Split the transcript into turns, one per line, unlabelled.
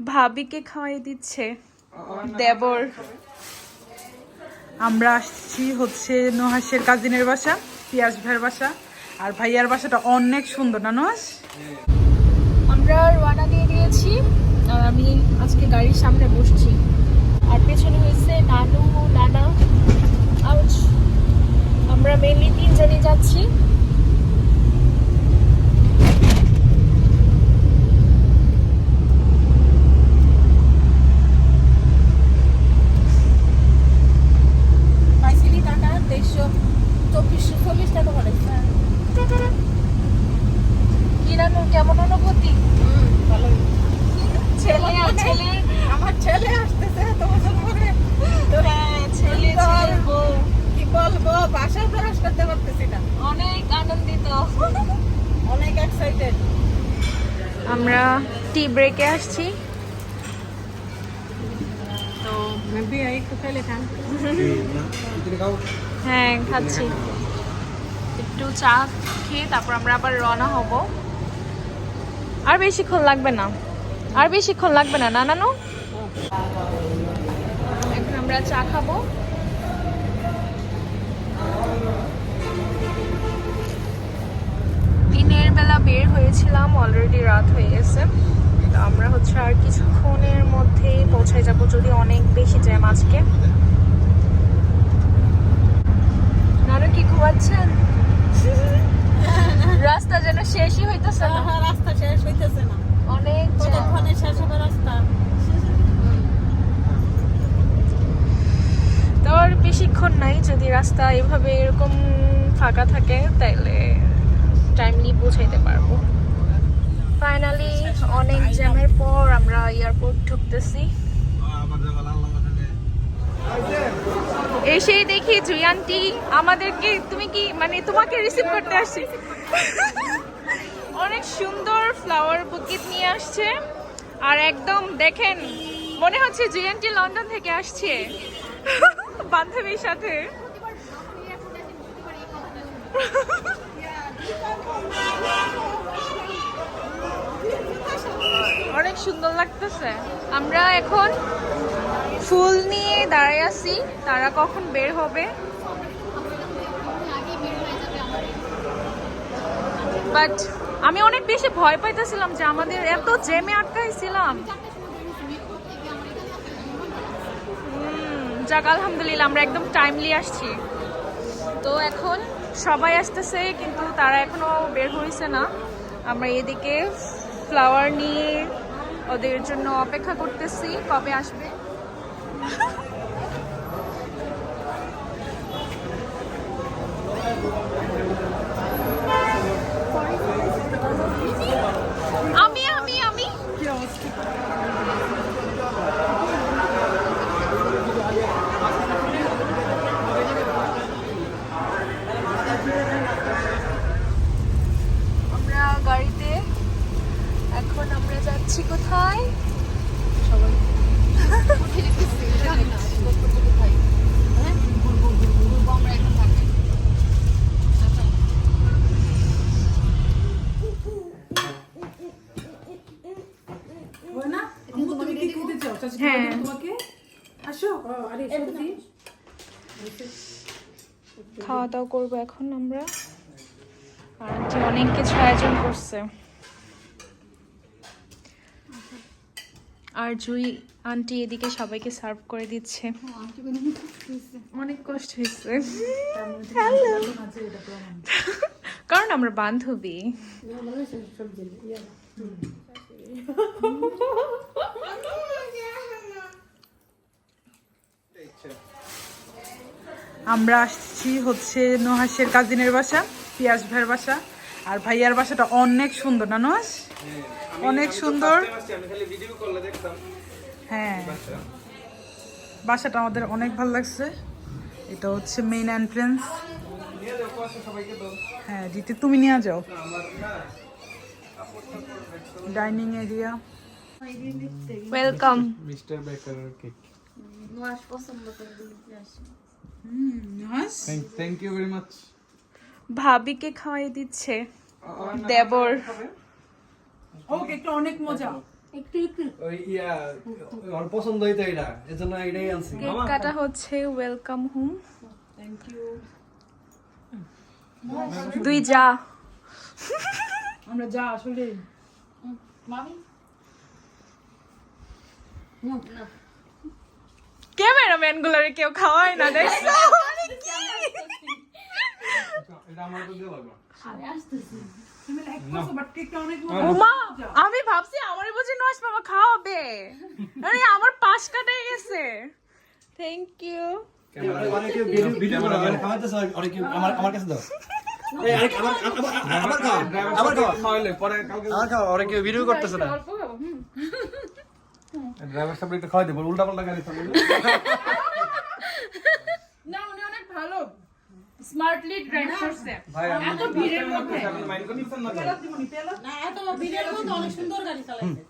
ভাবিকে খাওয়াই দিচ্ছে দেবর। আমরা আসছি হচ্ছে নোহাসের কাজিনের বাসা পিয়াস ভাইয়ের বাসা। আর ভাইয়ার বাসাটা অনেক সুন্দর না নোহাস
আমরা রওনা দিয়ে দিয়েছি। আর আমি আজকে গাড়ির সামনে বসছি। আর পেছনে হয়েছে নানু নানা। আউচ আমরা মেনলি তিনজনই যাচ্ছি পাইছিলি টাকা তেইশশো চব্বিশশো চল্লিশ টাকা করে কি নানু কেমন অনুভূতি ছেলে ছেলে
আমার ছেলে আসতেছে এত বছর পরে
হ্যাঁ ছেলে
কি বলব ভাষা প্রকাশ করতে পারতেছি না।
অনেক আনন্দিত।
অনেক এক্সাইটেড
আমরা টি ব্রেকে আসছি।
তো মেবি একটু খেলে খান।
হ্যাঁ খাচ্ছি। একটু চা খেয়ে তারপর আমরা আবার রওনা হব। আর বেশিক্ষণ লাগবে না। আর বেশিক্ষণ লাগবে না না নানু এখন আমরা চা খাব। দিনের বেলা বের হয়েছিলাম অলরেডি রাত হয়ে গেছে। তো আমরা হচ্ছে আর কিছুক্ষণের মধ্যেই পৌঁছে যাব যদি অনেক বেশি জ্যাম আজকে। নানু কি ঘুমাচ্ছেন? রাস্তা যেন শেষই হইতেছে না।
রাস্তা শেষ হইতেছে না।
অনেক।
কতক্ষণে শেষ হবে রাস্তা?
আর বেশিক্ষণ নাই, যদি রাস্তা এভাবে এরকম ফাঁকা থাকে, তাইলে টাইমলি পৌঁছাইতে পারব। ফাইনালি অনেক জ্যামের পর আমরা এয়ারপোর্ট ঢুকতেছি। এসেই দেখি জুয়ান্টি আমাদেরকে তুমি কি মানে তোমাকে রিসিভ করতে আসছি। অনেক সুন্দর ফ্লাওয়ার বুকিট নিয়ে আসছে। আর একদম দেখেন, মনে হচ্ছে জুয়ান্টি লন্ডন থেকে আসছে। বান্ধবীর সাথে। অনেক সুন্দর লাগতেছে। আমরা এখন ফুল নিয়ে দাঁড়ায় আছি। তারা কখন বের হবে? বাট আমি অনেক বেশি ভয় পাইতেছিলাম যে আমাদের এত জ্যামে আটকাইছিলাম। যাক, আলহামদুলিল্লাহ, আমরা একদম টাইমলি আসছি। তো এখন সবাই আসতেছে, কিন্তু তারা এখনও বের হয়েছে না। আমরা এদিকে ফ্লাওয়ার নিয়ে ওদের জন্য অপেক্ষা করতেছি, কবে আসবে?
খেতে চাও? চাচি
হ্যাঁ।
তোমাকে। আসো। আরে সত্যি
খাওয়া দাওয়া করব এখন আমরা। আর আন্টি অনেক কিছু আয়োজন করছে। আর জুই আন্টি এদিকে সবাইকে সার্ভ করে দিচ্ছে। অনেক কষ্ট হয়েছে। কারণ আমরা বান্ধবী।
আমরা আসছি হচ্ছে নোহাসের কাজিনের বাসা, পিয়াস ভাইয়ের বাসা। আর ভাইয়ার বাসাটা অনেক সুন্দর না নোহাস অনেক সুন্দর। হ্যাঁ। বাসাটা আমাদের অনেক ভালো লাগছে। এটা হচ্ছে মেইন এন্ট্রেন্স হ্যাঁ দিতে তুমি নিয়ে যাও। Dining area.
ওয়েলকাম
মিস্টার বেকারের কেক।
নোহাস
থ্যাংক ইউ ভেরি মাচ
ভাবিকে খাওয়াই দিচ্ছে দেবর।
ও কেকটা অনেক মজা।
ওই আমার পছন্দ হইতো এটা এজন্য এটাই আনছি।
কেক কাটা হচ্ছে ওয়েলকাম হোম
থ্যাংক ইউ
দুই যা।
আমরা যা আসলে।
ক্যামেরাম্যান গুলারে কেউ খাওয়ায় না দেখছ
আমার
আমি ভাবছি আমারই বুঝি নষ্ট মামা খাওয়াবে। আরে আমার পাশ কাটাই গেছে। থ্যাংক ইউ
আমার আমার কাছে দাও। ভিডিও করতেছে না।
ড্রাইভার সাহেব একটু খাওয়াই দেবো উল্টা পাল্টা গাড়ি
না উনি অনেক ভালো। স্মার্টলি ড্রাইভ করছে। এত ভিড়ের মধ্যে।
মাইন্ড করে নিচ্ছেন না তো?
পেলা দিবনি পেলা
না এত ভিড়ের মধ্যে অনেক সুন্দর গাড়ি চালাইছে।